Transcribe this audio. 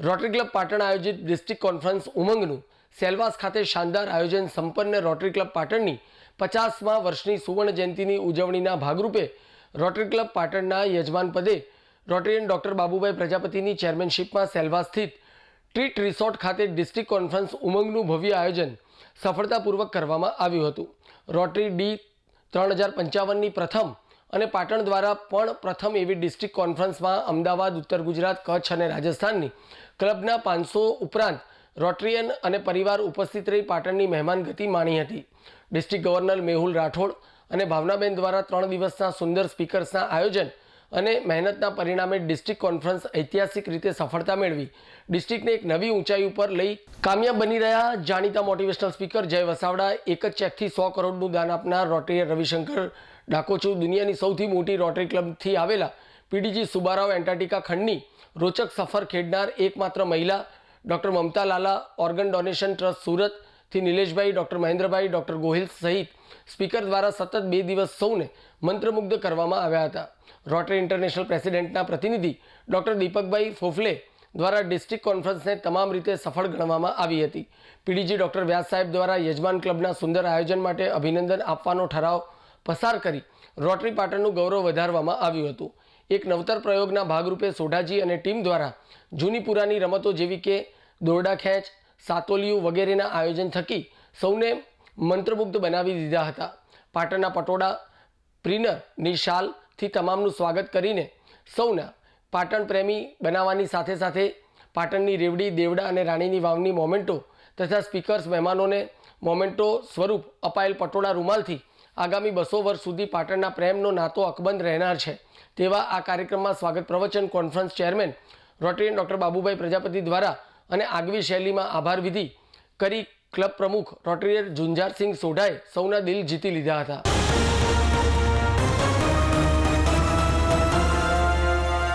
Rotary club Patan આયોજિત district conference ઉમંગનું Silvassa ખાતે શાનદાર આયોજન સંપન્ન રોટરી ક્લબ પાટણની પચાસમા વર્ષની સુવર્ણ જયંતિની ઉજવણીના ભાગરૂપે રોટરી ક્લબ પાટણના યજમાન પદે રોટરીયન ડૉક્ટર બાબુભાઈ પ્રજાપતિની ચેરમેનશીપમાં સેલવાસ સ્થિત ટ્રીટ રિસોર્ટ ખાતે ડિસ્ટ્રિક્ટ કોન્ફરન્સ ઉમંગનું ભવ્ય આયોજન સફળતાપૂર્વક કરવામાં આવ્યું હતું. રોટરી ડી ત્રણ હજાર પંચાવનની પ્રથમ અને પાટણ દ્વારા પણ પ્રથમ એવી ડિસ્ટ્રિક્ટ કોન્ફરન્સમાં અમદાવાદ, ઉત્તર ગુજરાત, કચ્છ અને રાજસ્થાનની ક્લબના પાંચસો ઉપરાંત રોટરીયન અને પરિવાર ઉપસ્થિત રહી પાટણની મહેમાનગતિ માણી હતી. ડિસ્ટ્રિક્ટ ગવર્નર મેહુલ રાઠોડ અને ભાવનાબેન દ્વારા ત્રણ દિવસના સુંદર સ્પીકર્સના આયોજન અને મહેનતના પરિણામે ડિસ્ટ્રિક્ટ કોન્ફરન્સ ઐતિહાસિક રીતે સફળતા મેળવી. ડિસ્ટ્રિક્ટને એક નવી ઊંચાઈ ઉપર લઈ કામયાબ બની રહ્યા જાણીતા મોટિવેશનલ સ્પીકર જય વસાવડા. એક જ ચેકથી સો કરોડનું દાન આપનાર રોટરી રવિશંકર ડાકોચુ દુનિયાની સૌથી મોટી રોટરી ક્લબથી આવેલા પીડીજી સુબારાવ એન્ટાર્ટિકા ખંડની રોચક સફર ખેડનાર એકમાત્ર મહિલા doctor Mamta Lala, organ donation trust સુરતથી નિલેશભાઈ, ડૉક્ટર મહેન્દ્રભાઈ, ડૉક્ટર ગોહિલ સહિત સ્પીકર દ્વારા સતત બે દિવસ સૌને મંત્રમુગ્ધ કરવામાં આવ્યા હતા. રોટરી ઇન્ટરનેશનલ પ્રેસિડેન્ટના પ્રતિનિધિ ડૉક્ટર દીપકભાઈ ફોફલે દ્વારા ડિસ્ટ્રિક્ટ કોન્ફરન્સને તમામ રીતે સફળ ગણવામાં આવી હતી. પીડીજી ડૉક્ટર વ્યાસ સાહેબ દ્વારા યજમાન ક્લબના સુંદર આયોજન માટે અભિનંદન આપવાનો ઠરાવ પસાર કરી રોટરી પાટણનું ગૌરવ વધારવામાં આવ્યું હતું. એક નવતર પ્રયોગના ભાગરૂપે સોઢાજી અને ટીમ દ્વારા જૂની પુરાની રમતો જેવી કે દોરડા ખેંચ સાતોલિયું વગેરેના આયોજન થકી સૌને મંત્રમુગ્ધ બનાવી દીધા હતા. પાટણના પટોળા પ્રિનરની શાલથી તમામનું સ્વાગત કરીને સૌના પાટણ પ્રેમી બનાવવાની સાથે સાથે પાટણની રેવડી, દેવડા અને રાણીની વાવની મોમેન્ટો તથા સ્પીકર્સ, મહેમાનોને મોમેન્ટો સ્વરૂપ અપાયેલ પટોળા રૂમાલથી આગામી બસો વર્ષ સુધી પાટણના પ્રેમનો નાતો અકબંધ રહેનાર છે. તેવા આ કાર્યક્રમમાં સ્વાગત પ્રવચન conference chairman Rotarian doctor Babubhai Prajapati દ્વારા અને આગવી શૈલીમાં આભાર વિધિ કરી ક્લબ પ્રમુખ રોટરીયર ઝુંઝારસિંહ સોઢાએ સૌના દિલ જીતી લીધા હતા.